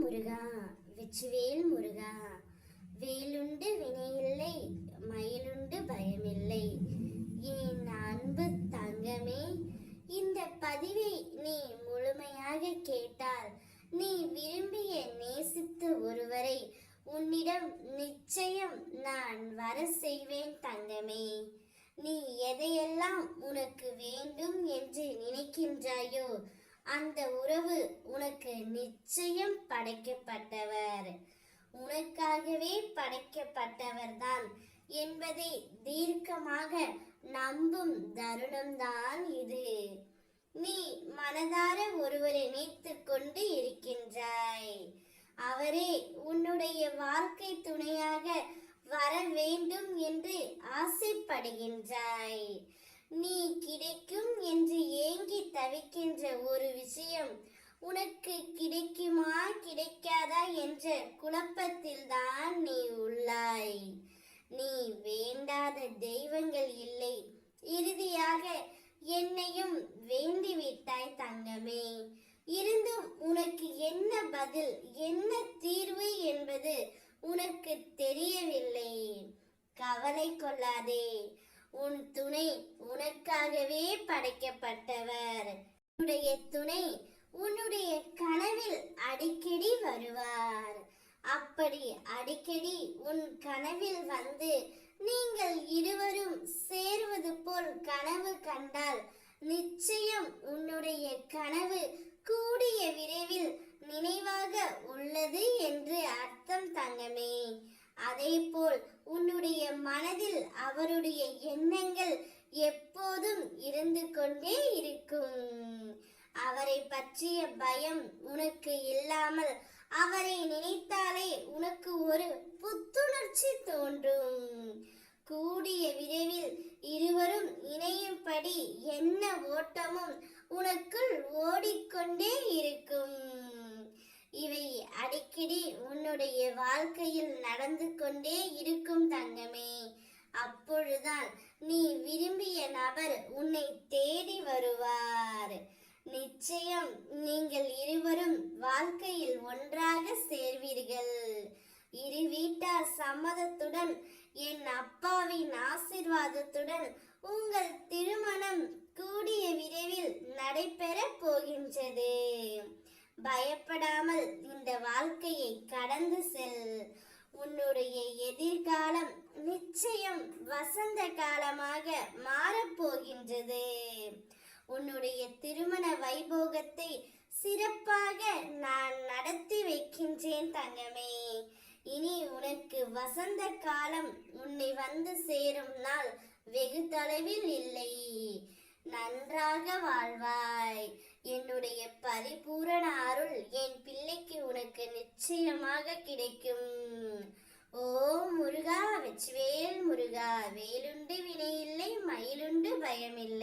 முருகா வெச்சுவேல் முருகா. வேலுண்டு வினையில்லை மயிலுண்டு பயமில்லை. என் அன்பு தங்கமே இந்த பதிவை நீ முழுமையாக கேட்டால் நீ விரும்பிய நேசித்த ஒருவரை உன்னிடம் நிச்சயம் நான் வர செய்வேன் தங்கமே. நீ எதையெல்லாம் உனக்கு வேண்டும் என்று நினைக்கின்றாயோ அந்த உறவு உனக்கு நிச்சயம் படைக்கப்பட்டவர். உனக்காகவே படைக்கப்பட்டவர்தான் என்பதை தீர்க்கமாக நம்பும் தருணம்தான் இது. நீ மனதார ஒருவரை நினைத்து கொண்டு இருக்கின்றாய். அவரே உன்னுடைய வாழ்க்கை துணையாக வர வேண்டும் என்று ஆசைப்படுகின்றாய். நீ கிடைக்கும் என்று ஏங்கி தவிக்கின்ற ஒரு விஷயம் உனக்கு கிடைக்குமா கிடைக்காதா என்ற குழப்பத்தில் தான் நீ உள்ளாய். நீ வேண்டாத தெய்வங்கள் இல்லை. இறுதியாக என்னையும் வேண்டிவிட்டாய் தங்கமே. இருந்தும் உனக்கு என்ன பதில் என்ன தீர்வு என்பது உனக்கு தெரியவில்லை. கவலை கொள்ளாதே. உன் துணை படைக்கப்பட்டவர் உன்னுடைய துணை உன்னுடைய கனவில் அடிக்கடி வருவார். அப்படி அடிக்கடி உன் கனவில் வந்து நீங்கள் இருவரும் சேருவது போல் கனவு கண்டால் நிச்சயம் உன்னுடைய கனவு கூடிய விரைவில் நினைவாக உள்ளது என்று அர்த்தம் தங்கமே. அதேபோல் உன்னுடைய மனதில் அவருடைய எண்ணங்கள் எப்போதும் இருந்து கொண்டே இருக்கும். அவரை பற்றிய பயம் உனக்கு இல்லாமல் அவரை நினைத்தாலே உனக்கு ஒரு புத்துணர்ச்சி தோன்றும். கூடிய விரைவில் இருவரும் இணையும்படி என்ன ஓட்டமும் உனக்குள் ஓடிக்கொண்டே இருக்கும். இவை அடிக்கடி உன்னுடைய வாழ்க்கையில் நடந்து கொண்டே இருக்கும் தங்கமே. அப்பொழுதுதான் நீ அவர் உன்னை தேடி வருவார். நிச்சயம் நீங்கள் இருவரும் வாழ்க்கையில் ஒன்றாக சேர்வீர்கள். இரு வீட்டார் சம்மதத்துடன் என் அப்பாவின் ஆசிர்வாதத்துடன் உங்கள் திருமணம் கூடிய விரைவில் நடைபெறப் போகின்றது. பயப்படாமல் இந்த வாழ்க்கையை கடந்து செல். உன்னுடைய எதிர்காலம் நிச்சயம் வசந்த காலமாக போகின்றது. உன்னுடைய திருமண வைபோகத்தை சிறப்பாக நான் நடத்தி வைக்கின்றேன் தங்கமே. இனி உனக்கு வசந்த காலம் உன்னை வந்து சேரும் நாள் வெகு தொலைவில் இல்லை. நன்றாக வாழ்வாய். என்னுடைய பரிபூரண அருள் என் பிள்ளைக்கு உனக்கு நிச்சயமாக கிடைக்கும். ஓ முருகா வெச்சுவேல் முருகா வேலு வினையில்லை மயிலுண்டு பயமில்லை